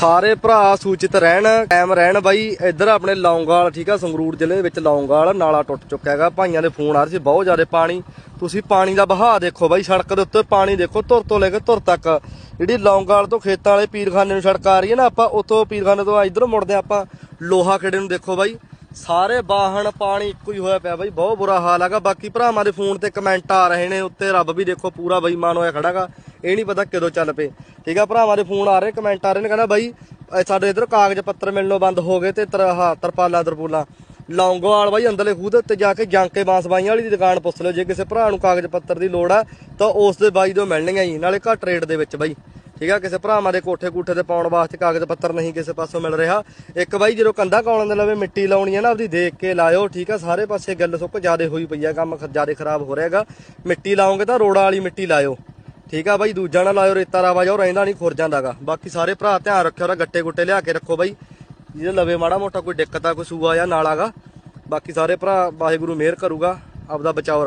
ਸਾਰੇ ਭਰਾ ਸੂਚਿਤ ਰਹਿਣ ਟਾਈਮ ਰਹਿਣ ਬਾਈ, ਇੱਧਰ ਆਪਣੇ ਲੌਂਗਾਲ, ਠੀਕ ਆ, ਸੰਗਰੂਰ ਜ਼ਿਲ੍ਹੇ ਦੇ ਵਿੱਚ ਲੌਂਗਾਲ, ਨਾਲਾ ਟੁੱਟ ਚੁੱਕਿਆ ਹੈਗਾ, ਭਾਈਆਂ ਦੇ ਫੋਨ ਆ ਰਹੇ ਸੀ, ਬਹੁਤ ਜ਼ਿਆਦਾ ਪਾਣੀ। ਤੁਸੀਂ ਪਾਣੀ ਦਾ ਬਹਾਅ ਦੇਖੋ ਬਾਈ, ਸੜਕ ਦੇ ਉੱਤੇ ਪਾਣੀ ਦੇਖੋ, ਧੁਰ ਤੋਂ ਲੈ ਕੇ ਧੁਰ ਤੱਕ। ਜਿਹੜੀ ਲੌਂਗਾਲ ਤੋਂ ਖੇਤਾਂ ਵਾਲੇ ਪੀਰਖਾਨੇ ਨੂੰ ਸੜਕ ਆ ਰਹੀ ਹੈ ਨਾ, ਆਪਾਂ ਉੱਥੋਂ ਪੀਰਖਾਨੇ ਤੋਂ ਇਧਰੋਂ ਮੁੜਦੇ ਆਪਾਂ ਲੋਹਾ ਖੇੜੇ ਨੂੰ ਦੇਖੋ ਬਾਈ। ਸਾਰੇ ਵਾਹਣ ਪਾਣੀ ਇੱਕੋ ਹੀ ਹੋਇਆ ਪਿਆ ਬਾਈ, ਬਹੁਤ ਬੁਰਾ ਹਾਲ ਹੈਗਾ। ਬਾਕੀ ਭਰਾਵਾਂ ਦੇ ਫੋਨ ਤੇ ਕਮੈਂਟ ਆ ਰਹੇ ਨੇ, ਉੱਤੇ ਰੱਬ ਵੀ ਦੇਖੋ ਪੂਰਾ ਬੇਈਮਾਨ ਹੋਇਆ ਖੜਾਗਾ। ਇਹ ਨਹੀਂ ਪਤਾ ਕਦੋਂ ਚੱਲ ਪਏ। ਠੀਕ ਆ, ਭਰਾਵਾਂ ਦੇ ਫੋਨ ਆ ਰਹੇ ਕਮੈਂਟ ਆ ਰਹੇ ਨੇ, ਕਹਿੰਦਾ ਬਾਈ ਸਾਡੇ ਇਧਰ ਕਾਗਜ਼ ਪੱਤਰ ਮਿਲਣੋਂ ਬੰਦ ਹੋ ਗਏ ਤੇ ਤਰ ਆਹ ਤਰਪਾਲਾਂ, ਤਰਪੂਲਾਂ। ਲੌਂਗੋਵਾਲ ਬਾਈ ਅੰਦਰਲੇ ਖੂਹ ਦੇ ਉੱਤੇ ਜਾ ਕੇ ਜਾਂਕੇ ਬਾਂਸ ਬਾਈਆਂ ਵਾਲੀ ਦੀ ਦੁਕਾਨ ਪੁੱਛ ਲਓ, ਜੇ ਕਿਸੇ ਭਰਾ ਨੂੰ ਕਾਗਜ਼ ਪੱਤਰ ਦੀ ਲੋੜ ਆ, ਤਾਂ ਉਸ ਦੇ ਬਾਈ ਤੋਂ ਮਿਲਣਗੀਆਂ ਜੀ, ਨਾਲੇ ਘੱਟ ਰੇਟ ਦੇ ਵਿੱਚ ਬਾਈ। ਠੀਕ ਆ, ਕਿਸੇ ਭਰਾਵਾਂ ਦੇ ਕੋਠੇ ਕੋਠੇ ਤੇ ਪਾਉਣ ਵਾਸਤੇ ਕਾਗਜ਼ ਪੱਤਰ ਨਹੀਂ ਕਿਸੇ ਪਾਸੋਂ ਮਿਲ ਰਿਹਾ। ਇੱਕ ਬਾਈ ਜਦੋਂ ਕੰਧਾ ਕੌਲਾਂ ਦੇ ਲਵੇ, ਮਿੱਟੀ ਲਾਉਣੀ ਹੈ ਨਾ, ਆਪਦੀ ਦੇਖ ਕੇ ਲਾਇਓ, ਠੀਕ ਆ, ਸਾਰੇ ਪਾਸੇ ਗੱਲ ਸੁੱਕ, ਜਿਆਦੇ ਹੋਈ ਪਈ ਆ, ਕੰਮ ਜਿਆਦੇ ਖਰਾਬ ਹੋ ਰਿਹਾਗਾ। ਮਿੱਟੀ ਲਾਉਂਗੇ ਤਾਂ ਰੋੜਾ ਵਾਲੀ ਮਿੱਟੀ ਲਾਇਓ। ਠੀਕ ਆ ਬਾਈ, ਦੂਜਾ ਨਾ ਲਾਇਓ, ਰੇਤਾ ਰਾਵਾ ਜਾਓ ਰਹਿੰਦਾ ਨਹੀਂ, ਖੁਰ ਜਾਂਦਾਗਾ। ਬਾਕੀ ਸਾਰੇ ਭਰਾ ਧਿਆਨ ਰੱਖਿਓ ਰਾ ਗੱਟੇ ਗੁੱਟੇ ਲਿਆ ਕੇ ਰੱਖੋ ਬਾਈ। ਜਿਹਦੇ ਲਵੇ ਮਾੜਾ ਮੋਟਾ ਕੋਈ ਦਿੱਕਤ ਆ, ਕੋਈ ਸੂਆ ਜਾਂ ਨਾਲਾਗਾ। ਬਾਕੀ ਸਾਰੇ ਭਰਾ ਵਾਹਿਗੁਰੂ ਮਿਹਰ ਕਰੂਗਾ, ਆਪਦਾ ਬਚਾਓ